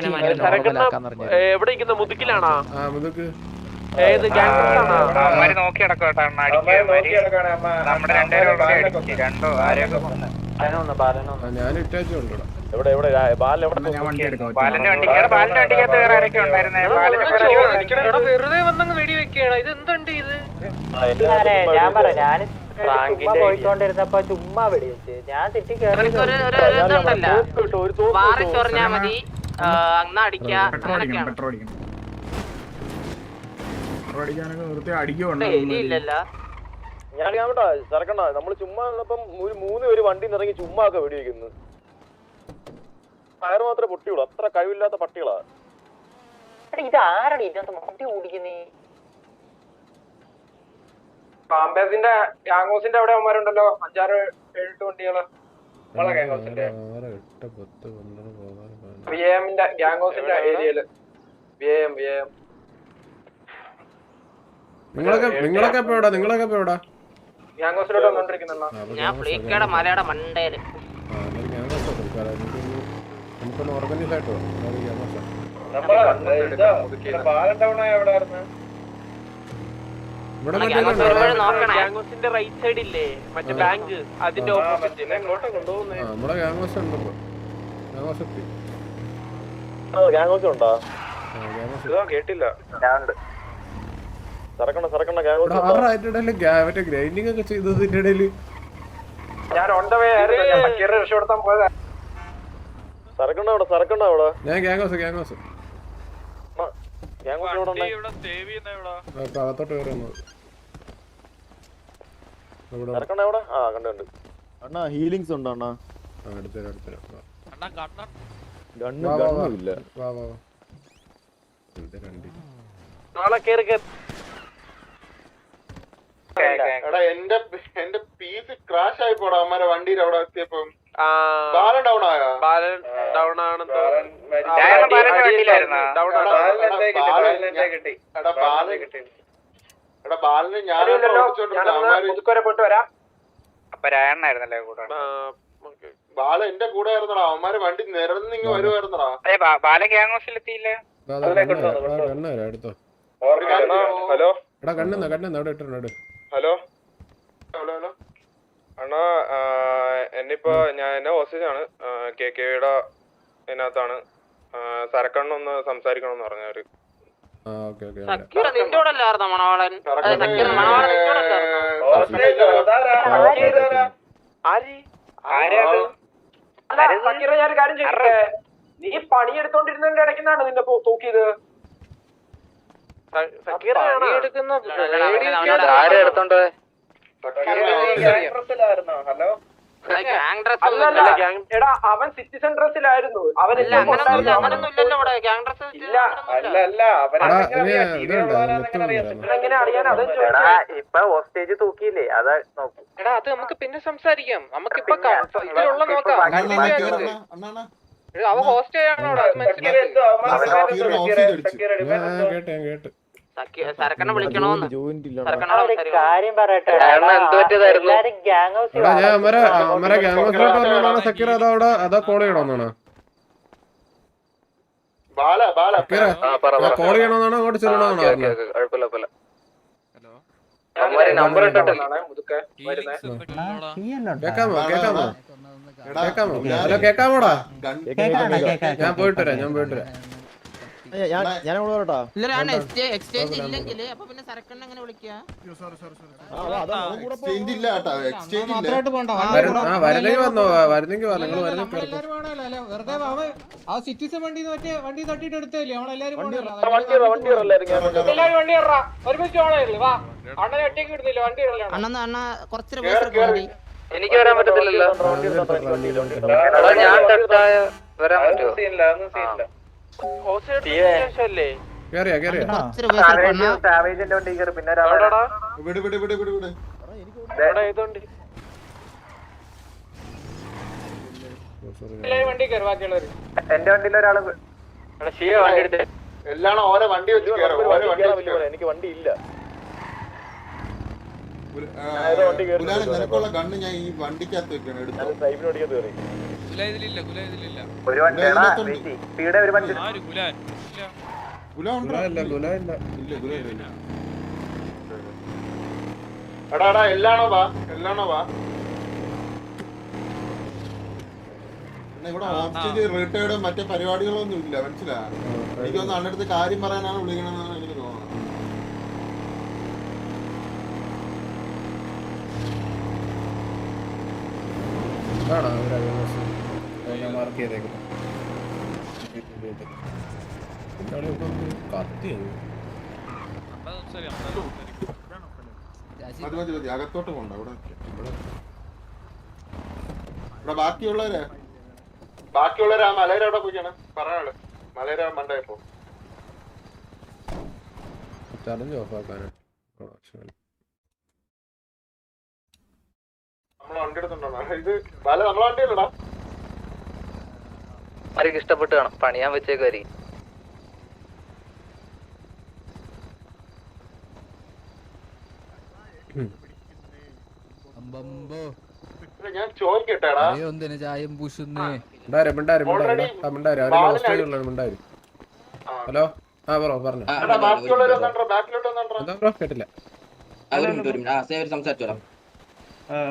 എങ്ങനെ എവിടെ ഇരിക്കുന്ന മുതുക്കിലാണോ? ഏത് ഗ്യാങ്സ്റ്ററാണോ നോക്കി അടിക്കാൻ നമ്മുടെ രണ്ടുപേരും രണ്ടോ ആരെയൊക്കെ എവിടെ വെറുതെ വന്നങ്ങ് വെടി വെക്കാണ് ഇത്? എന്തുണ്ട് ഇത് ഞാൻ പറയാം. ഞാൻ പോയിക്കൊണ്ടിരുന്നപ്പോ ചുമ്മാ വെടി വെച്ച് ഞാൻ തെറ്റി കയറി അവർക്ക് ഒരു തോക്ക് ഒരു തോക്ക് വാറി ചൊറിഞ്ഞാ മതി. പെട്രോൾ അടിക്കാനൊക്കെ നിർത്തി അടിക്കുന്നുണ്ട് ഇല്ലല്ല ഞാൻ കേട്ടോ നമ്മൾ ചുമ്മാ ഒരു മൂന്ന് പേര് വണ്ടി ഇറങ്ങി ചുമ്മാ ഒക്കെ വെടിവെക്കുന്നു. ടയർ മാത്രമേ പൊട്ടിയുള്ളൂ. അത്ര കഴിവില്ലാത്ത പട്ടികളാ. ഇത് ആരടി? ഇതിനകത്ത് വണ്ടി ഓടിക്കുന്നേ? പാമ്പേസിന്റെ ഗ്യാങ്ങോസിന്റെ അവിടെ അവന്മാരുണ്ടല്ലോ. അഞ്ചാറ് വണ്ടികൾ. നമ്മളെ വി എമ്മിന്റെ ഗാംഗോസിന്റെ ഏരിയയിൽ വി എം വി എം നിങ്ങളൊക്കെ നിങ്ങളൊക്കെ ഇപ്പൊ എവിടാ? നിങ്ങളൊക്കെ ഇപ്പൊ എവിടാ? ഗ്യാങ്ങോസിലോട്ട് വന്നോണ്ടിരിക്കുന്നുണ്ടോ? ഞാൻ ഫ്ലീക്കയുടെ മലയുടെ മണ്ടേൽ. നമുക്കൊന്ന് ഓർഗനൈസ് ആയിട്ട് ഗ്യാങ്ങോസിന്റെ റൈറ്റ് സൈഡ് ഇല്ലേ? മറ്റേ ബാങ്ക് അതിന്റെ ഓപ്പോസിറ്റ് നമ്മുടെ ഗാംഗോസ് ഉണ്ട് ഗാംഗോസ് എത്തി ഉണ്ടോ? കേട്ടില്ല. ഇടയിൽ ഗ്യാ- മറ്റേ ഗ്രൈൻഡിങ് ഒക്കെ ചെയ്തതിന്റെ ഇടയിൽ. ഞാൻ ഓൺ ദ വേ ആയിരുന്നു. ഞാൻ സക്കീറിനെ രക്ഷപ്പെടുത്താൻ പോയതാ. സരക്കണ്ണ അവിടെ സരക്കണ്ണ അവിടെ. ഞാൻ ഗ്യാങ്സ് ഗ്യാങ്സ് ഗ്യാങ് ഇവിടെ ഉണ്ടേ അപ്പൊ അകത്തോട്ട് കയറി വന്നത്. ഇവിടെ. സരക്കണ്ണ എവിടെ? ആ കണ്ടു കണ്ടു അണ്ണാ ഹീലിങ്സ് ഉണ്ടോ അണ്ണാ? അടുത്തരാ അടുത്തരാ. ഗണ്ണ്. ഗണ്ണും ഇല്ല. എന്റെ എന്റെ പീസ് ക്രാഷ് ആയി പോടാ അമ്മരെ വണ്ടിയിൽ അവിടെ എത്തിയപ്പം. ബാലൻ ഡൗൺ ആയോ? ബാലൻ ഡൗൺ ആണെന്ന്. എടാ ബാലന് വരാം അപ്പൊ രായണ്ണായിരുന്നല്ലേ കൂടെ. ബാല എന്റെ കൂടെ ആയിരുന്നടാ. അവന്മാര് വണ്ടി നിരന്ന് ഇങ്ങ് വരുവായിരുന്നടാ. ബാല ഗ്യാങ് ഹൗസിലെത്തിയില്ലേ ഹലോ? എടാ കണ്ണെന്നാ കണ്ണെന്നാ അവിടെ ഇട്ടിട്ടുണ്ട് ഹലോ? Hello hello? അണ്ണാ എന്നിപ്പോ ഞാൻ എന്റെ ഹോസ്റ്റേജാണ് കെ കെയുടെ ഇതിനകത്താണ്. സരക്കണ്ണൊന്ന് പറഞ്ഞവര്. എന്ന് ഓക്കെ ഓക്കെ സക്കീറ നിന്റെ കൂടെ അല്ലായിരുന്നോ മണവാളൻ അതെ സക്കീറ മണവാളൻ നിന്റെ കൂടെ അല്ലായിരുന്നോ ആര്? അല്ല, ഞാൻ കാര്യം നീ പണിയെടുത്തോണ്ടിരുന്നതിന്റെ ഇടയ്ക്കുന്നാണ് നിന്നെ പോ- തൂക്കിയത്? സക്കീറയാണോ? അല്ലടാ, എടാ അവൻ സിറ്റിസൺ ഡ്രസ്സിലായിരുന്നു അവൻ ഇപ്പൊ ഹോസ്റ്റേജ് തൂക്കിയില്ലേ? അതാ നോക്കും. എടാ അത് നമുക്ക് പിന്നെ സംസാരിക്കാം. നമുക്ക് ഇപ്പൊ ഇതിലുള്ള നോക്കാം. അവ ഹോസ്റ്റ് ചെയ്യാണോ കേട്ടെ കേട്ടെ കേട്ട്. സരക്കനെ വിളിക്കണോന്ന്. കാര്യം പറയട്ടെ. ഗ്യാങ് ഹൗസ് സക്കീർ അതോ അവിടെ അതോ കോൾ ചെയ്യണമെന്നാണ് കോൾ ചെയ്യണമെന്നാണോ അങ്ങോട്ട് ചെല്ലണമെന്നാണോ നമ്പർ കേക്കാമോ? കേക്കാമോ? കേക്കാമോ? ഹലോ കേക്കാമോടാ? ഞാൻ പോയിട്ട് വരാം ഞാൻ പോയിട്ട് വരാം. ഞാൻ എക്സ്ചേഞ്ച് ഇല്ലെങ്കിൽ അപ്പൊ പിന്നെ സരക്കണ്ണ എങ്ങനെ വിളിക്കുക എക്സ്ചേഞ്ച് ഇല്ല കേട്ടോ എക്സ്ചേഞ്ച് ഇല്ല വരു- ആ വരുന്നെങ്കിൽ വന്നോ വരുന്നെങ്കിൽ നിങ്ങൾ വെറുതെ ആ സിറ്റിസൺ വണ്ടി മറ്റേ വണ്ടി തട്ടിട്ട് എടുത്തല്ലേ നമ്മളെല്ലാരും വണ്ടി വണ്ടി വണ്ടി എല്ലാരും ഞാൻ എല്ലാവരും വണ്ടി ഇറ ഒരുമിച്ച് ഓണായില്ലേ വാ അണ്ണനെ ഒറ്റയ്ക്ക് വിടുന്നില്ല വണ്ടി ഇടലാണ് അണ്ണ അണ്ണ കുറച്ച് വേണ്ടി എനിക്ക് വരാൻ പറ്റത്തില്ലല്ലോ ഞാൻ വരാൻ പറ്റുമോ കേറിയാ കേറിയാ? വിട് വിട് വിട് വിട് വിട്. എന്റെ വണ്ടിയിൽ ഒരാൾ വണ്ടി എടുത്തേ എല്ലാം ഓരോ വണ്ടി വെച്ച് എനിക്ക് വണ്ടി ഇല്ല. നിനക്കുള്ള ഗണ്ണ് ഞാൻ ഈ വണ്ടിക്കകത്ത് വെക്കണം എടുത്തു? ഒരു ഒരു വണ്ടി ഉണ്ടോ ഗുല ഇല്ല. ഗുല ഇല്ല ഇല്ല ഗുല ഇല്ല എടാ എടാ എല്ലാണോ വാ? എല്ലാണോ വാ? ഇവിടെ റിട്ടയർഡ് മറ്റേ പരിപാടികളൊന്നും ഇല്ല മനസ്സിലാ? എനിക്കൊന്ന് അണ്ണടുത്ത് കാര്യം പറയാനാണ് വിളിക്കണമെന്നാണ് എനിക്ക് തോന്നുന്നത്. ആണോ മാർക്ക് ചെയ്തേക്കുന്നത് കത്തിയത് മതി മതി മതി. അകത്തോട്ട് പോണ്ട ഇവിടെ. ഇവിടെ ബാക്കിയുള്ളവരെ? ബാക്കിയുള്ളവര് ആ മലയുടെ അവിടെ പോയിക്കാണ്. പറയാൾ മലയുടെ മണ്ടായപ്പോ ചലഞ്ച് ഓഫാക്കാനാണ് നമ്മളെ വണ്ടി എടുത്തുണ്ടോ ഇത് വല നമ്മളെ വണ്ടിയല്ലടാ അവർക്ക് ഇഷ്ടപ്പെട്ട് കാണും പണിയാൻ വെച്ചേക്കുമായിരിക്കും ഞാൻ ചോദിക്കട്ടെടാ. മിണ്ടാരും മിണ്ടാരും മിണ്ടാരും. ആ മിണ്ടാരും. അവർ ഓസ്ട്രേലിയ ഉള്ളത് മിണ്ടാരും. ഹലോ? ആ ബ്രോ പറഞ്ഞു. എന്താ ബ്രോ കേട്ടില്ല.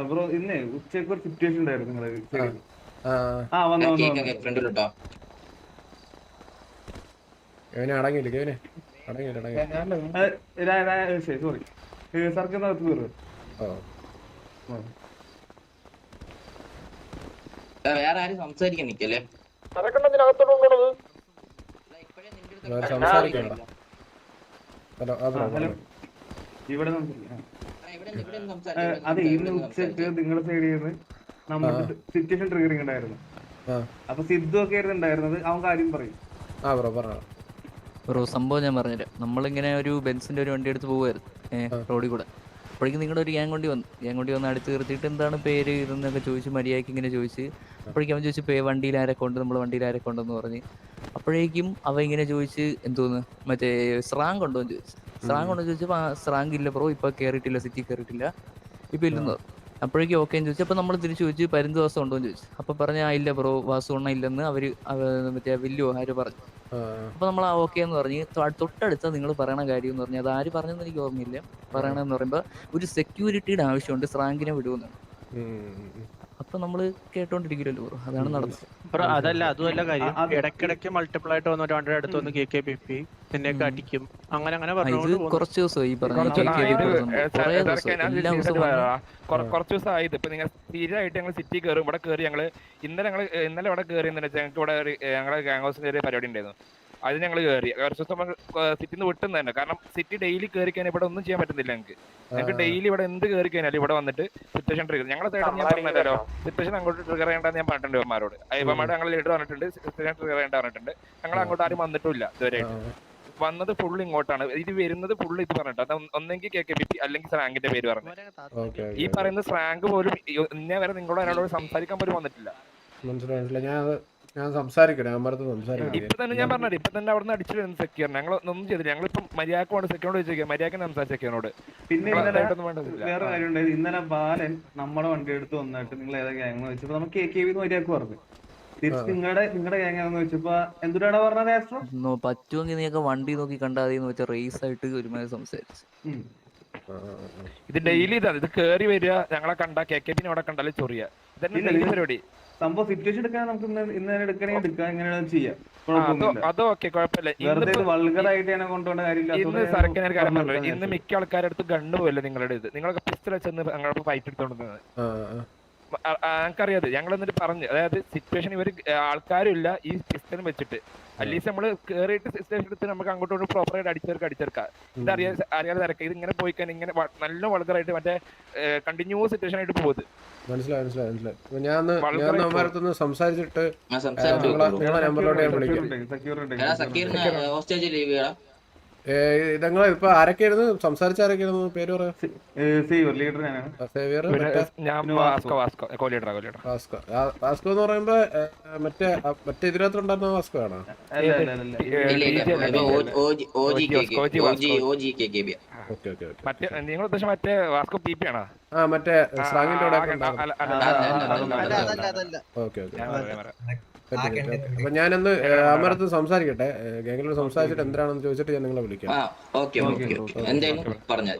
ബ്രോ ഇന്നേ ഉച്ചയ്ക്ക് ഒരു സിറ്റുവേഷൻ ഉണ്ടായിരുന്നു നിങ്ങൾ. ആ. ആ വന്നു വന്നു ഇവനെ അടങ്ങിയില്ല ഇവനെ അടങ്ങിയില്ല അടങ്ങിയില്ല. സോറി വേറെ ആരും സംസാരിക്കാൻ നിക്കല്ലേ? ഇവിടെ അതെ ഇന്ന് ഉച്ചയ്ക്ക് നിങ്ങളുടെ സൈഡിൽ നിന്ന് നമുക്ക് സിറ്റുവേഷൻ ട്രിഗറിങ് ഉണ്ടായിരുന്നു ആ. അപ്പൊ സിദ്ധു ഒക്കെ ആയിരുന്നു ഉണ്ടായിരുന്നത്. അവൻ കാര്യം പറയും. ആ ബ്രോ പറ. ബ്രോ സംഭവം ഞാൻ പറഞ്ഞുതരാം നമ്മളിങ്ങനെ ഒരു ബെൻസിന്റെ ഒരു വണ്ടി എടുത്ത് പോകുമായിരുന്നു റോഡിൽ കൂടെ. അപ്പോഴേക്കും നിങ്ങളുടെ ഒരു ഗ്യാങ് വണ്ടി വന്നു. ഗ്യാങ് വണ്ടി വന്ന് അടുത്ത് നിർത്തിയിട്ട് എന്താണ് പേര് ഇതെന്നൊക്കെ ചോദിച്ച് മര്യാദയ്ക്ക് ഇങ്ങനെ ചോദിച്ച് അപ്പോഴേക്കും അവൻ ചോദിച്ചു പേ വണ്ടിയിൽ ആരെ കൊണ്ട് നമ്മൾ വണ്ടിയിൽ ആരെ കൊണ്ടെന്ന് പറഞ്ഞ്. അപ്പോഴേക്കും അവ ഇങ്ങനെ ചോദിച്ച് എന്തോന്ന്? മറ്റേ സ്രാങ് ഉണ്ടോ എന്ന് ചോദിച്ചു. സ്രാങ് ഉണ്ടോ എന്ന് ചോദിച്ചപ്പോൾ ആ സ്രാങ്ക് ഇല്ല ബ്രോ. ഇപ്പൊ കയറിയിട്ടില്ല സിറ്റി കയറിയിട്ടില്ല ഇപ്പൊ ഇല്ലെന്ന് പറഞ്ഞു. അപ്പോഴേക്കും ഓക്കെ എന്ന് ചോദിച്ചു. അപ്പൊ നമ്മൾ തിരിച്ചു ചോദിച്ചു പരുന്ത് വാസം ഉണ്ടോ? എന്ന് ചോദിച്ചു. അപ്പൊ പറഞ്ഞ ആ ഇല്ല ബ്രോ വാസുണ്ണ ഇല്ലെന്ന് അവർ മറ്റേ വില്ലു ആര് പറഞ്ഞു. അപ്പൊ നമ്മൾ ആ ഓക്കെ എന്ന് പറഞ്ഞ് തൊട്ടടുത്ത നിങ്ങൾ പറയണ കാര്യം എന്ന് പറഞ്ഞു അത് ആര് പറഞ്ഞെന്ന് എനിക്ക് ഓർമ്മയില്ല. പറയണെന്ന് പറയുമ്പോൾ ഒരു സെക്യൂരിറ്റിയുടെ ആവശ്യമുണ്ട് സ്രാങ്കിനെ വിടുമെന്നാണ് ഉം. അപ്പൊ നമ്മൾ കേട്ടോണ്ടിരിക്കില്ലല്ലോ ബ്രോ. അതാണ് നടന്നത്. അതല്ല അതുമല്ല കാര്യം. ഇടക്കിടക്ക് മൾട്ടിപ്പിൾ ആയിട്ട് വന്നു രണ്ടര അടുത്ത് വന്ന് കെ കെ പി പി നിന്നെയൊക്കെ അടിക്കും അങ്ങനെ അങ്ങനെ പോകുന്നു. കുറച്ച് ദിവസമായി ഈ കുറച്ച് KKB ഇത് പ്രസംഗം. ഏ, കുറേ സാർ, ദിവസം ഞാൻ എല്ലാ ഇത് ദിവസവും പറയാം. വന്ന് കുറ- കുറച്ച് ദിവസമായത് ഇപ്പൊ നിങ്ങൾ സ്ഥിരമായിട്ട് ഞങ്ങൾ സിറ്റി കയറും ഇവിടെ കയറി ഞങ്ങൾ ഇന്നലെ ഞങ്ങൾ ഇന്നലെ ഇവിടെ കയറി ഞങ്ങൾക്ക് ഇവിടെ ഞങ്ങളെ ഗാങ് ഹൗസിന്റെ ഒരു പരിപാടി ഉണ്ടായിരുന്നു. അത് ഞങ്ങൾ കയറി കുറച്ച് ദിവസം സിറ്റിന്ന് വിട്ടുന്ന തന്നെ. കാരണം സിറ്റി ഡെയിലി കയറി കഴിഞ്ഞാൽ ഇവിടെ ഒന്നും ചെയ്യാൻ പറ്റുന്നില്ല ഞങ്ങൾക്ക് ഞങ്ങൾക്ക് ഡെയിലി ഇവിടെ എന്ത് കയറി കഴിഞ്ഞാലും ഇവിടെ വന്നിട്ട് സിറ്റുവേഷൻ ട്രിഗർ ഞങ്ങളെ തേടാൻ ഞാൻ പറഞ്ഞല്ലോ. സിറ്റുവേഷൻ അങ്ങോട്ട് ട്രിഗർ ചെയ്യേണ്ടെന്ന് ഞാൻ പറഞ്ഞിട്ടുണ്ട് ഇവന്മാരോട്. ഇവന്മാരോട് ഞങ്ങൾ ലീഡർ പറഞ്ഞിട്ടുണ്ട് സിറ്റുവേഷൻ ട്രിഗർ ചെയ്യേണ്ട പറഞ്ഞിട്ടുണ്ട്. ഞങ്ങൾ അങ്ങോട്ട് ആരും വന്നിട്ടില്ല ഇതുവരെ. വന്നത് ഫുൾ ഇങ്ങോട്ടാണ്. ഇത് വരുന്നത് ഫുൾ ഇത് പറഞ്ഞിട്ട്. അത് ഒന്നെങ്കിൽ കെ കെ പി അല്ലെങ്കിൽ സ്രാങ്കിന്റെ പേര് പറഞ്ഞു. ഓക്കെ ഈ പറയുന്ന സ്രാങ്ക് പോലും ഇന്നേ വരെ നിങ്ങളോട് ഒരാളോട് സംസാരിക്കാൻ പോലും വന്നിട്ടില്ല. മനസ്സിലായി മനസ്സിലായി. ഞാൻ ഞാൻ സംസാരിക്കട്ടെ ഞാൻ പറഞ്ഞത് സംസാരിക്കട്ടെ. ഇപ്പൊ തന്നെ ഞാൻ പറഞ്ഞത് ഇപ്പൊ തന്നെ അവിടെ നിന്ന് അടിച്ചിട്ട് സെക്യൂർ ഞങ്ങൾ ഒന്നും ചെയ്തില്ല. ഞങ്ങൾ ഇപ്പൊ മര്യാദ സെക്യൂറിനോട് ചോദിക്കാം മര്യാദ സംസാരിച്ച സെക്യൂറിനോട് പിന്നെ വേറെ കാര്യമുണ്ട്. ഇന്നലെ ബാലൻ നമ്മുടെ വണ്ടി എടുത്ത് വന്നിട്ട് നിങ്ങൾ ഏതാ ഗ്യാങ് വെച്ചപ്പോ നമുക്ക് കെ കെ വി മര്യാദയ്ക്ക് പറഞ്ഞു. തിരിച്ച് നിങ്ങളുടെ നിങ്ങളുടെ ഗ്യാങ് ആണെന്ന് വെച്ചപ്പോ എന്തിനാണ് പറഞ്ഞത് പറ്റുമെങ്കിൽ നീയൊക്കെ വണ്ടി നോക്കി കണ്ടാൽ വെച്ച വെച്ചാൽ റേസ് ആയിട്ട് ഒരുമാതിരി സംസാരിച്ചു. ഇത് ഡെയിലി ഇതാണ്. ഇത് കേറി വരിക ഞങ്ങളെ കണ്ട കെ കെ പിന്നെ അവിടെ കണ്ടാലും ചൊറിയ. ഇതന്നെ പരിപാടി. സംഭവം സിറ്റുവേഷൻ എടുക്കാൻ നമുക്ക് ഇന്ന് ഇന്ന് തന്നെ എടുക്കണമെങ്കിൽ എടുക്കാം എങ്ങനെയാണ് ചെയ്യാം. വെറുതെ ഞാൻ കൊണ്ടുപോകേണ്ട കാര്യമില്ല ഇന്ന് മിക്ക ആൾക്കാരുടെ അടുത്ത് ഗണ്ണ് പോയല്ലോ നിങ്ങളുടെ ഇത്. നിങ്ങളൊക്കെ പിസ്റ്റൾ വെച്ചെന്ന് ഫൈറ്റ് എടുത്തോണ്ടിരുന്നത്. ഞങ്ങൾക്കറിയാത് ഞങ്ങൾ എന്നിട്ട് പറഞ്ഞു അതായത് സിറ്റുവേഷൻ ഇവർ ആൾക്കാരും ഇല്ല ഈ സിസ്റ്റം വെച്ചിട്ട്. അറ്റ്ലീസ്റ്റ് നമ്മൾ കേറിയിട്ട് സിസ്റ്റം എടുത്ത് നമുക്ക് അങ്ങോട്ടും ഇങ്ങോട്ടും പ്രോപ്പറായിട്ട് അടിച്ചേർക്കാം അടിച്ചേർക്കാം ഇത് അറിയാ അറിയാതെ തിരക്ക്. ഇത് ഇങ്ങനെ പോയി കഴിഞ്ഞാൽ ഇങ്ങനെ നല്ല വളകറായിട്ട് മറ്റേ കണ്ടിന്യൂസ് സിറ്റുവേഷൻ ആയിട്ട് പോകുന്നത് മനസ്സിലായി മനസ്സിലായി മനസ്സിലായി. ഞാൻ ഞാൻ ഒന്ന് സംസാരിച്ചിട്ട് നിങ്ങളെ നമ്പറിലോട്ട് ഞാൻ വിളിക്കാം. ഞങ്ങൾ ആരൊക്കെയായിരുന്നു സംസാരിച്ച ആരൊക്കെയായിരുന്നു പേര് വാസ്കോ എന്ന് പറയുമ്പോ മറ്റേ മറ്റേ ഇതിനകത്ത് ഉണ്ടായിരുന്ന വാസ്കോ ആണോ നിങ്ങൾ മറ്റേ വാസ്കോ ആണോ ആ മറ്റേ സ്രാങ്ങിന്റെ ഓക്കെ ഓക്കെ അപ്പൊ ഞാനൊന്ന് അമരത്ത് സംസാരിക്കട്ടെ. ഗംഗലോട് സംസാരിച്ചിട്ട് എന്താണെന്ന് ചോദിച്ചിട്ട് ഞാൻ നിങ്ങളെ വിളിക്കാം. ആ ഓക്കെ ഓക്കെ ഓക്കെ എന്തായാലും പറഞ്ഞാൽ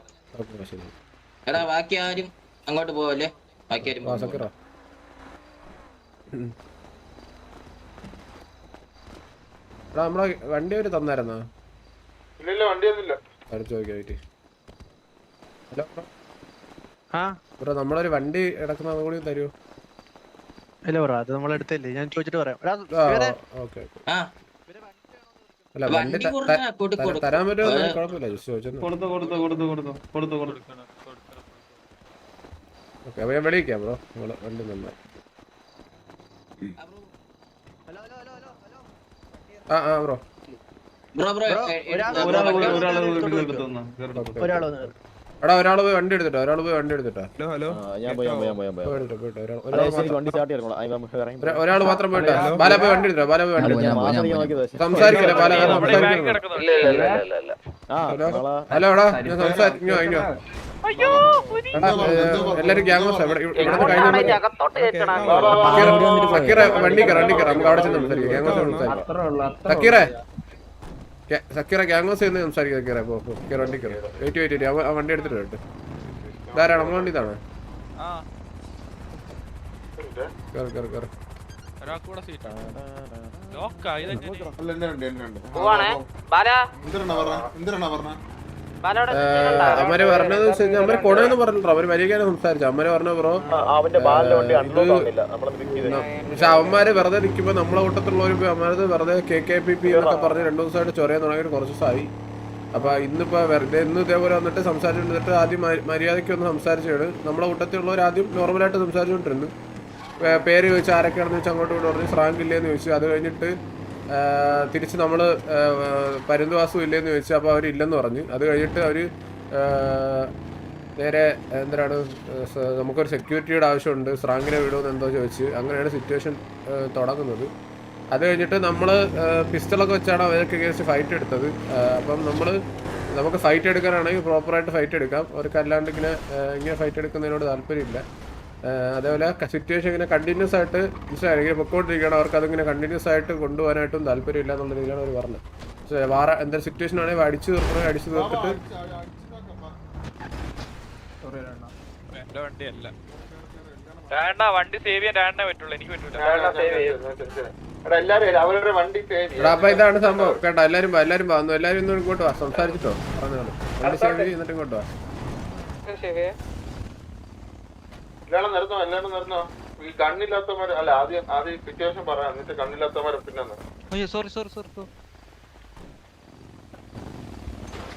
എടാ ബാക്കി ആരും അങ്ങോട്ട് പോവല്ലേ? ബാക്കി ആരും എടാ നമ്മളെ വണ്ടി അവർ തന്നായിരുന്നോ? വെയിറ്റ്. Hello bro. നമ്മളൊരു വണ്ടി കിടക്കുന്ന കൂടി തരുമോ ഇല്ല ബ്രോ അത് നമ്മളെടുത്തല്ലേ ഞാൻ ചോദിച്ചിട്ട് പറയാം എടാ, ആ ഇവരെ- ഓക്കെ ആ അല്ല വണ്ടി വണ്ടി ത- ത- തരാൻ പറ്റുമോ. കുഴപ്പമില്ല ജസ്റ്റ് ചോദിച്ചു കൊടുത്തു കൊടുത്തു കൊടുത്തു കൊടുത്തു കൊടുത്തു കൊടുത്തു ഓക്കെ അപ്പൊ ഞാൻ വിളിക്കാം ബ്രോ നിങ്ങൾ വണ്ടി നന്നായി ആ ആ ബ്രോ ബ്രോ ബ്രോ ബ്രോ, ഒരാൾ- ഒരാൾ ബ്രോ, എടുത്തു തന്നാ ഒരാൾ വന്ന് എടാ ഒരാൾ പോയി വണ്ടി എടുത്തിട്ടോ ഒരാൾ പോയി വണ്ടി എടുത്തിട്ടോ. Hello hello. ഞാൻ പോയി ഞാൻ പോയി ഞാൻ പോയി പോയിട്ട് ഒരാൾ ഒരാൾ മാത്രം- വണ്ടി സ്റ്റാർട്ട് ചെയ്യണം? ഒരാ- ഒരാൾ മാത്രം പോയിട്ടോ ബാല പോയി വണ്ടി എടുത്തോ ബാല പോയി വണ്ടി എടുത്തോ. ഞാൻ മാത്രം ഞാൻ പോയി. സംസാരിക്കില്ല ബാല. ഹലോ. എടാ ഞാൻ സംസാരിക്കോ ഇങ്ങോ എടാ ഏ, എല്ലാരും ഗ്യാങ് ഹൗസ്? ഇവിടെ ഇവിടെ കഴിഞ്ഞ ആണെങ്കിൽ അകത്തോട്ട് കയറ്റണം. സക്കീറെ വണ്ടി കയറാം വണ്ടി കയറാം നമുക്ക് അവിടെ ചെന്ന് സംസാരിക്കാം ഗ്യാങ് ഹൗസ് സംസാരിക്കാം. സക്കീറെ സക്കീറെ ഗ്യാങ്സ് ഹൗസ് സംസാരിക്കും സക്കീറെ പോ പോ. കയറി വണ്ടി കയറി. വെയിറ്റ് വെയിറ്റ് വെയിറ്റ് ആ വണ്ടി എടുത്തിട്ട് കേട്ടോ ധാരാളം നമ്മളെ വണ്ടി ഇതാണ്? കയറി കയറി കയറി. എന്തിനാ പറഞ്ഞ എന്തിനാ പറഞ്ഞ. അമ്മര് പറഞ്ഞത് വെച്ച് കൊടയെന്ന് പറഞ്ഞിട്ടോ അവർ മര്യാദ സംസാരിച്ചു അമ്മര് പറഞ്ഞ ബ്രോ? പക്ഷെ അവന്മാര് വെറുതെ നിൽക്കുമ്പോ നമ്മളെ കൂട്ടത്തിലുള്ളവര് അവന്മാരത് വെറുതെ കെ കെ പി പി എന്നൊക്കെ പറഞ്ഞ് രണ്ടു ദിവസമായിട്ട് ചൊറിയാൻ തുടങ്ങിയിട്ട് കുറച്ച് ദിവസമായി. അപ്പൊ ഇന്നിപ്പോ വെറുതെ ഇന്ന് ഇതേപോലെ വന്നിട്ട് സംസാരിച്ചിട്ട് ആദ്യം മര്യാദയ്ക്ക് ഒന്ന് സംസാരിച്ചാണ് നമ്മളെ കൂട്ടത്തിലുള്ളവർ ആദ്യം നോർമലായിട്ട് സംസാരിച്ചുകൊണ്ടിരുന്നു പേര് ചോദിച്ചാൽ ആരൊക്കെയാണെന്ന് ചോദിച്ചാൽ അങ്ങോട്ട് ഇവിടെ പറഞ്ഞു സ്രാങ്ക് ഇല്ലേന്ന് ചോദിച്ചു. അത് കഴിഞ്ഞിട്ട് തിരിച്ച് നമ്മൾ പരുന്തുവാസം ഇല്ലെന്ന് ചോദിച്ചു അപ്പോൾ അവർ ഇല്ലെന്ന് പറഞ്ഞു. അത് കഴിഞ്ഞിട്ട് അവർ നേരെ എന്താണ് നമുക്കൊരു സെക്യൂരിറ്റിയുടെ ആവശ്യമുണ്ട് സ്രാങ്കിനെ വിടുമെന്ന് എന്തോ ചോദിച്ച് അങ്ങനെയാണ് സിറ്റുവേഷൻ തുടങ്ങുന്നത്. അത് കഴിഞ്ഞിട്ട് നമ്മൾ പിസ്റ്റളൊക്കെ വെച്ചാണ് അവരൊക്കെ കേസ് ഫൈറ്റ് എടുത്തത്. അപ്പം നമ്മൾ നമുക്ക് ഫൈറ്റ് എടുക്കാനാണെങ്കിൽ പ്രോപ്പറായിട്ട് ഫൈറ്റ് എടുക്കാം. അവർക്ക് അല്ലാണ്ട് ഇങ്ങനെ ഇങ്ങനെ ഫൈറ്റ് എടുക്കുന്നതിനോട് താല്പര്യമില്ല. അതേപോലെ സിറ്റുവേഷൻ ഇങ്ങനെ കണ്ടിന്യൂസ് ആയിട്ട് മനസ്സിലായി. ഇങ്ങനെ പൊക്കോണ്ടിരിക്കുകയാണ് അവർക്ക് അതിങ്ങനെ കണ്ടിന്യൂസ് ആയിട്ട് കൊണ്ടുപോകാനായിട്ടും താല്പര്യമില്ല എന്നുള്ള രീതിയിലാണ് അവർ പറഞ്ഞത്. പക്ഷേ വേറെ എന്തൊരു സിറ്റുവേഷൻ ആണെങ്കിൽ അടിച്ചു തീർക്കണേ അടിച്ചു തീർത്തിട്ട് എന്റെ വണ്ടിയല്ല. വേണ്ട വണ്ടി സേവ് ചെയ്യാൻ രണ്ടേ പറ്റുള്ളൂ. എനിക്ക് പറ്റൂല. എടാ എല്ലാരും അവരുടെ വണ്ടി സേവ് എടാ അപ്പൊ ഇതാണ് സംഭവം. കേട്ടോ എല്ലാരും എല്ലാരും വന്നു. എല്ലാരും ഇന്ന് ഇങ്ങോട്ട് വാ. സംസാരിച്ചിട്ടോ? പറഞ്ഞോളൂ. വണ്ടി സേവ് ചെയ്തിട്ട് എന്നിട്ട് ഇങ്ങോട്ട് വാ. എല്ലാവരും നിർന്നോ എല്ലാവരും നിർന്നോ ഈ കണ്ണില്ലാത്തമാര് അല്ല ആദ്യം ആദ്യം സിറ്റുവേഷൻ പറയാം എന്നിട്ട് കണ്ണില്ലാത്തവരെ പിന്നെ നിർത്ത്. അയ്യോ സോറി സോറി സോറി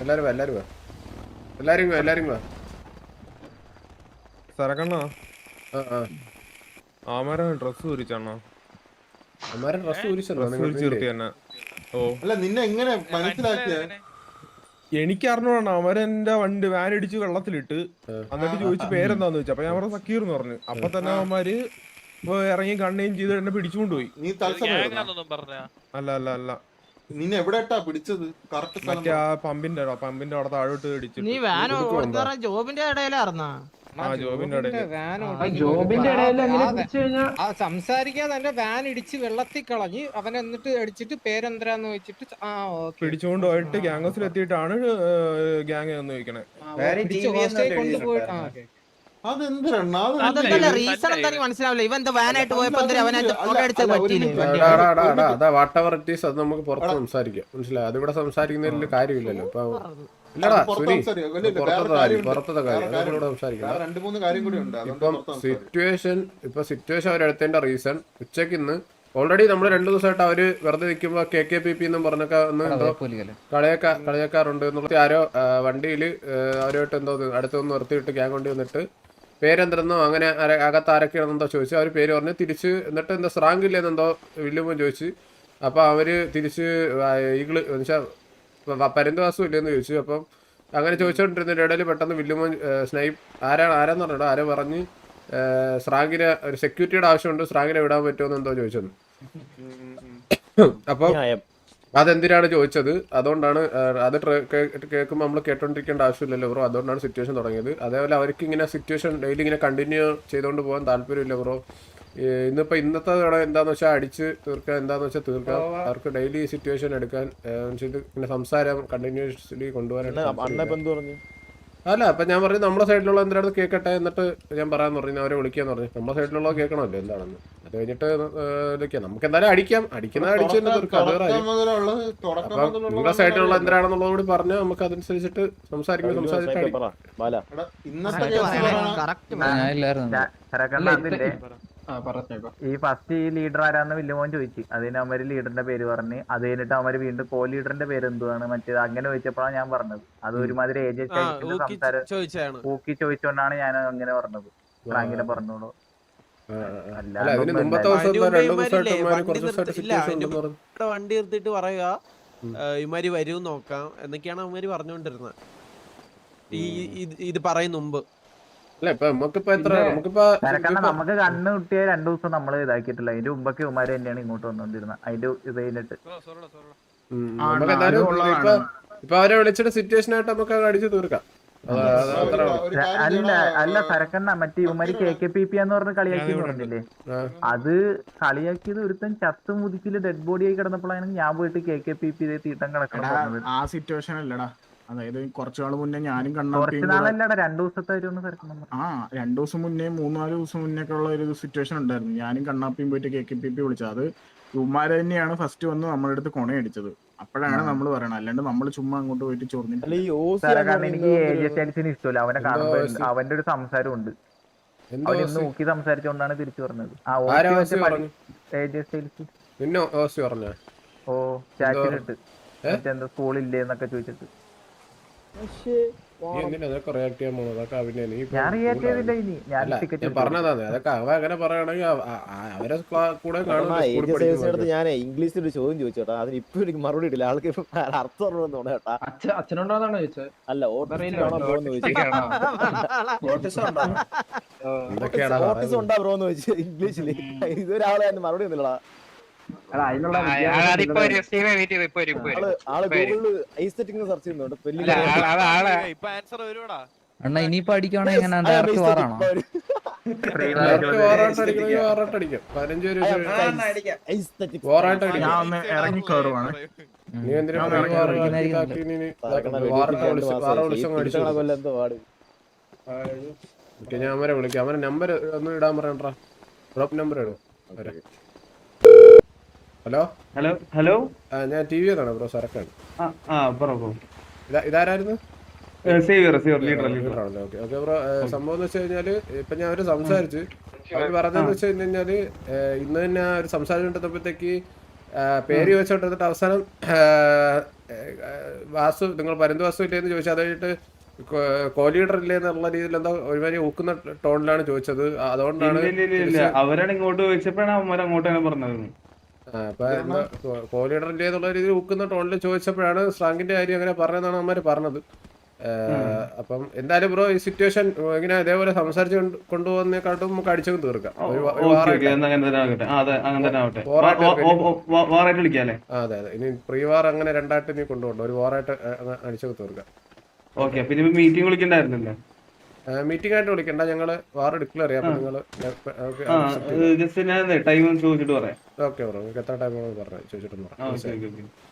എല്ലാരും വാ എല്ലാരും വാ. എല്ലാരും വാ എല്ലാരും വാ. സരക്കണ്ണ ആ ആ. ആമാരെ ഡ്രസ് ഊരിച്ചണ്ണ അമ്മാരെ ഡ്രസ് ഊരിച്ചല്ലോ ഡ്രസ് ഊരിച്ച് തന്നെ ഓ. അല്ല നിന്നെ എങ്ങനെ? മനസ്സിലാക്കിയ? എനിക്ക് അറിഞ്ഞോണം അവരെന്റെ എന്റെ വണ്ടി വാൻ ഇടിച്ച് വെള്ളത്തിലിട്ട് എന്നിട്ട് ചോദിച്ചു പേരെന്താന്ന് ചോദിച്ചു. അപ്പൊ ഞാൻ പറഞ്ഞ സക്കീർ എന്ന് പറഞ്ഞു. അപ്പൊ തന്നെ അവന്മാര് ഇറങ്ങി കണ്ണയും ചെയ്ത് എന്നെ പിടിച്ചുകൊണ്ടുപോയി. നീ അല്ല അല്ല അല്ല. നിന്നെ എവിടെ പിടിച്ചത്? കറക്റ്റ് പമ്പിന്റെ അവിടെ, പമ്പിന്റെ അവിടെ താഴോട്ട് ഇടിച്ചിട്ട്. നീ വാൻ ജോബിന്റെ ഇടയിലായിരുന്നാ? ആ സംസാരിക്കാതെ എന്റെ വാൻ ഇടിച്ച് വെള്ളത്തിൽ കളഞ്ഞ് അവൻ എന്നിട്ട് അടിച്ചിട്ട് പേരെന്തരാന്ന് വെച്ചിട്ട് ആ പിടിച്ചുകൊണ്ട് പോയിട്ട് ഗ്യാങ്സിൽ എത്തിയിട്ടാണ് ഗ്യാങ് എന്ന് ചോദിക്കണേ കൊണ്ടുപോയിട്ട് അത് നമുക്ക് പുറത്ത് സംസാരിക്കാം. മനസ്സിലായി? അതിവിടെ സംസാരിക്കുന്നതിൽ കാര്യമില്ലല്ലോ. അപ്പൊ സിറ്റുവേഷൻ ഇപ്പൊ സിറ്റുവേഷൻ അവരെടുത്തതിന്റെ റീസൺ ഉച്ചയ്ക്ക് ഇന്ന് ഓൾറെഡി നമ്മൾ രണ്ടു ദിവസമായിട്ട് അവർ വെറുതെ നിൽക്കുമ്പോ കെ കെ പി പി എന്നും പറഞ്ഞൊക്കെ ഒന്ന് കളയാക്കാ കളയാക്കാറുണ്ട് എന്നുള്ള ആരോ വണ്ടിയിൽ അവരുമായിട്ട് എന്തോ അടുത്തൊന്ന് നിർത്തിയിട്ട് ഗ്യാങ് കൊണ്ടി വന്നിട്ട് പേരെന്തെന്നോ അങ്ങനെ അകത്ത് ആരൊക്കെയാണെന്നോ ചോദിച്ചു. അവർ പേര് പറഞ്ഞ് തിരിച്ച് എന്നിട്ട് എന്താ സ്രാങ്ക് ഇല്ലെന്നെന്തോ വില്ലുമ്പോൾ ചോദിച്ചു. അപ്പോൾ അവർ തിരിച്ച് ഈഗിൾ എന്നുവെച്ചാൽ പരന്തുവാസം ഇല്ലെന്ന് ചോദിച്ചു. അപ്പം അങ്ങനെ ചോദിച്ചോണ്ടിരുന്ന ഇടയിൽ പെട്ടെന്ന് വില്ലുമോൻ സ്നൈപ്പ് ആരാണ് ആരാന്ന് പറഞ്ഞോ ആരോ പറഞ്ഞ് സ്രാങ്കിനെ ഒരു സെക്യൂരിറ്റിയുടെ ആവശ്യമുണ്ട് സ്രാങ്കിനെ വിടാൻ പറ്റുമോ എന്തോ ചോദിച്ചത്. അപ്പം അതെന്തിനാണ് ചോദിച്ചത്? അതുകൊണ്ടാണ് അത് കേൾക്കുമ്പോൾ നമ്മൾ കേട്ടോണ്ടിരിക്കേണ്ട ആവശ്യമില്ലല്ലോ ബ്രോ. അതുകൊണ്ടാണ് സിറ്റുവേഷൻ തുടങ്ങിയത്. അതേപോലെ അവർക്ക് ഇങ്ങനെ സിറ്റുവേഷൻ ഡെയിലി ഇങ്ങനെ കണ്ടിന്യൂ ചെയ്തുകൊണ്ട് പോകാൻ താല്പര്യമില്ല ബ്രോ. ഇന്നിപ്പോൾ ഇന്നത്തെ തവണ എന്താന്ന് വെച്ചാൽ അടിച്ച് തീർക്കാൻ എന്താന്ന് വെച്ചാൽ തീർക്കാം അവർക്ക് ഡെയിലി സിറ്റുവേഷൻ എടുക്കാൻ പിന്നെ സംസാരം കണ്ടിന്യൂസ്ലി കൊണ്ടുപോകാനായിട്ട് അല്ല അപ്പൊ ഞാൻ പറഞ്ഞു നമ്മുടെ സൈഡിലുള്ള എന്തിനാണെന്ന് കേൾക്കട്ടെ എന്നിട്ട് ഞാൻ പറയാന്ന് പറഞ്ഞു അവരെ വിളിക്കാന്ന് പറഞ്ഞു. നമ്മുടെ സൈഡിലുള്ളത് കേൾക്കണമല്ലോ എന്താണെന്ന്. അത് കഴിഞ്ഞിട്ട് വിളിക്കാം നമുക്ക് എന്തായാലും അടിക്കാം. അടിക്കുന്ന അടിച്ചു തന്നെ തീർക്കാം. നിങ്ങളുടെ സൈഡിലുള്ള എന്തിനാണെന്നുള്ളത് കൂടി പറഞ്ഞാൽ നമുക്ക് അതനുസരിച്ചിട്ട് സംസാരിക്കുമ്പോൾ സംസാരിച്ചിട്ട് ഈ ഫസ്റ്റ് ഈ ലീഡർ ആരാന്ന് വില്ലുമോൻ ചോദിച്ചു. അതിന് അവർ ലീഡറിന്റെ പേര് പറഞ്ഞ്. അത് കഴിഞ്ഞിട്ട് അവർ വീണ്ടും കോ ലീഡറിന്റെ പേര് എന്തുവാണ് മറ്റേത്? അങ്ങനെ ചോദിച്ചപ്പോഴാണ് ഞാൻ പറഞ്ഞത്. അത് ഒരുമാതിരി ഏജൻസി സംസാരം ചോദിച്ചാണ് ഊക്കി ചോദിച്ചോണ്ടാണ് ഞാൻ അങ്ങനെ പറഞ്ഞത്. അങ്ങനെ പറഞ്ഞോളൂ. വണ്ടി കുറച്ച് ദിവസമായിട്ട് നിർത്തി- ഇല്ല, സിറ്റുവേഷൻ അതിന് ഉണ്ടെന്ന് പറഞ്ഞു. ഇവിടെ വണ്ടി നിർത്തിയിട്ട് പറയുക ഇമാര് വരും നോക്കാം. എന്നൊക്കെയാണ് അവന്മാര് പറഞ്ഞുകൊണ്ടിരുന്നത്. ഈ ഇത് ഇത് പറയും മുമ്പ്. നമുക്ക് കണ്ണ് കിട്ടിയ രണ്ടു ദിവസം നമ്മൾ ഇതാക്കിയിട്ടില്ല. അതിന്റെ മുമ്പൊക്കെ ഉമാര് തന്നെയാണ് ഇങ്ങോട്ട് വന്നോണ്ടിരുന്നത് അതിന്റെ ഇത് കഴിഞ്ഞിട്ട്. ഇപ്പൊ ഇപ്പൊ അവരെ വിളിച്ചിട്ട് സിറ്റുവേഷൻ ആയിട്ട് നമുക്ക് അടിച്ചു തീർക്കാം. അല്ല അല്ല സരക്കണ്ണ മറ്റേ ഇവന്മാര് കെ കെ പി പി എന്ന് പറഞ്ഞ് കളിയാക്കി പറഞ്ഞില്ലേ? അത് കളിയാക്കിയത് ഒരുത്തൻ ചത്ത് മുതിക്കിൽ ഡെഡ് ബോഡി ആയി കിടന്നപ്പോഴാണ് ഞാൻ പോയിട്ട് കെ കെ പി പി തീട്ടം കിടക്കണം ആ സിറ്റുവേഷൻ അല്ലടാ. അതായത് കുറച്ചു നാൾ മുന്നേ ഞാനും കുറച്ച് കണ്ണാപ്പിയും ആ രണ്ടു ദിവസം മുന്നേ മൂന്നാൽ ദിവസം മുന്നേ ഒക്കെ ഉള്ള ഒരു സിറ്റുവേഷൻ ഉണ്ടായിരുന്നു. ഞാനും കണ്ണാപ്പിയും പോയിട്ട് കെ കെ പി പി വിളിച്ചത്. അത് ഉമ്മാര് തന്നെയാണ് ഫസ്റ്റ് വന്ന് നമ്മുടെ അടുത്ത് കൊണയടിച്ചത്. അപ്പോഴാണ് നമ്മൾ പറയണത്. അല്ലാണ്ട് നമ്മൾ ചുമ്മാ അങ്ങോട്ട് പോയിട്ട് സരക്കണ്ണ എനിക്ക് ഇഷ്ടമല്ല. അവനെ അവന്റെ ഒരു സംസാരം ഉണ്ട് എന്തോ നോക്കി സംസാരിച്ചോണ്ടാണ് തിരിച്ചു പറഞ്ഞത്. ആ ഓ സ്കൂളില്ലേ എന്നൊക്കെ ചോദിച്ചിട്ട്. ഞാൻ ഇംഗ്ലീഷിൽ ഒരു ചോദ്യം ചോദിച്ചോട്ടാ അതിന് ഇപ്പൊ എനിക്ക് മറുപടി ഇട്ടില്ല. ആൾക്ക് ഇപ്പൊ അർത്ഥം തോന്നുന്നു കേട്ടാ. അച്ഛനുണ്ടോന്നാണോ ചോദിച്ചത്? അല്ല ഓട്ടിസം ഉണ്ടാ? ബ്രോ എന്ന് ചോദിച്ചു ഇംഗ്ലീഷിൽ? ഇതൊരാളെ അതിന് മറുപടി ഒന്നുമില്ലടാ. അണ്ണാ ഇനിയിപ്പോ അടിക്കുവാണെങ്കിൽ എങ്ങനെ? ഡയറക്റ്റ് വാറാണോ? ഞാൻ അവരെ വിളിക്കാം. അവരെ നമ്പർ ഒന്ന് ഇടാൻ പറയണ്ടാ. ഡ്രോപ്പ് നമ്പർ ഇടും. ഹലോ? Hello hello? ഞാൻ ടി വി ബ്രോ സരക്കാണ്. ആ പറ ബ്രോ ഇതാ ഇതാരായിരുന്നു? സേവിയർ സേവിയർ ലീഡർ ലീഡർ ലീഡറാണല്ലേ ഓക്കെ ഓക്കെ ബ്രോ സംഭവം എന്ന് വെച്ച് കഴിഞ്ഞാൽ ഇപ്പൊ ഞാൻ അവർ സംസാരിച്ച്. അവർ പറഞ്ഞതെന്ന് വെച്ച് കഴിഞ്ഞാൽ ഇന്ന് തന്നെ ഒരു സംസാരം കൊണ്ടിരുന്നപ്പോഴത്തേക്ക് പേര് ചോദിച്ചോണ്ടിരുന്നിട്ട് അവസാനം വാസു നിങ്ങൾ പരന്ത് വാസു ഇല്ലേ എന്ന് ചോദിച്ചു. അത് കഴിഞ്ഞിട്ട് കോ ലീഡർ ഇല്ലേ എന്നുള്ള രീതിയിൽ എന്താ ഒരുമാതിരി ഊക്കുന്ന ടോണിലാണ് ചോദിച്ചത്. അതുകൊണ്ടാണ് അവരാണ് ഇങ്ങോട്ട് ചോദിച്ചപ്പോഴാണ് അവന്മാരങ്ങോട്ട് തന്നെ പറഞ്ഞത്. അപ്പൊ എന്താ എന്നുള്ള രീതിയിൽ ടോണിൽ ചോദിച്ചപ്പോഴാണ് സ്ട്രാങ്കിന്റെ കാര്യം അങ്ങനെ പറഞ്ഞതെന്നാണ് അമ്മമാര് പറഞ്ഞത്. അപ്പം എന്തായാലും ബ്രോ ഈ സിറ്റുവേഷൻ ഇങ്ങനെ ഇതേപോലെ സംസാരിച്ച് കൊണ്ട് കൊണ്ടുപോകുന്നേക്കാട്ടും നമുക്ക് അടിച്ചു തീർക്കാം. അതെ അതെ ഇനി പ്രീ വാർ അങ്ങനെ രണ്ടായിട്ട് നീ കൊണ്ടുപോകണ്ട. ഒരു വാറായിട്ട് അടിച്ചു തീർക്കാം. ഓക്കെ പിന്നെ മീറ്റിംഗ് വിളിക്കണ്ടായിരുന്നല്ലോ? മീറ്റിംഗ് ആയിട്ട് വിളിക്കണ്ട. ഞങ്ങൾ വാർ ഡിക്ലെയർ ചെയ്യാം അപ്പൊ നിങ്ങൾ ടൈം ചോദിച്ചിട്ട് പറയാം. Okay bro. നിങ്ങൾക്ക് എത്ര ടൈം പറഞ്ഞു ചോദിച്ചിട്ടൊന്ന് പറഞ്ഞു പറയാം